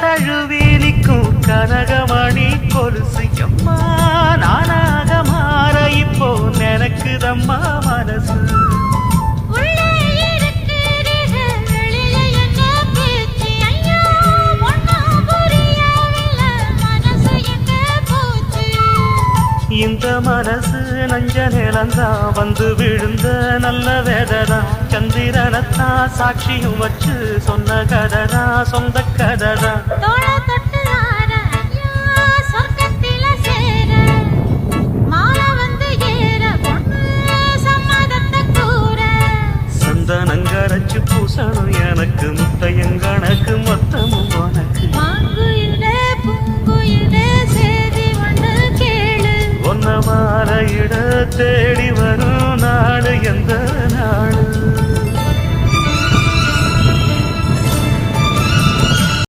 தழுவி நிற்கும் கனகமணி கொலுசு எம்மா நானாக மாற இப்போ நினைக்குதம்மா மனசு. இந்த மனசு நஞ்ச நிலந்தான் வந்து விழுந்த நல்ல வேததான் சந்திரனத்தான் சாட்சியும் வச்சு சொன்ன கததான். சொந்த சேர. சந்தனங்கரைச்சு பூசணும் எனக்கு முத்தையங்கணக்கு மொத்தமும் உனக்கு. ஒன்ன மாலையிட தேடி வரும் நாடு எந்த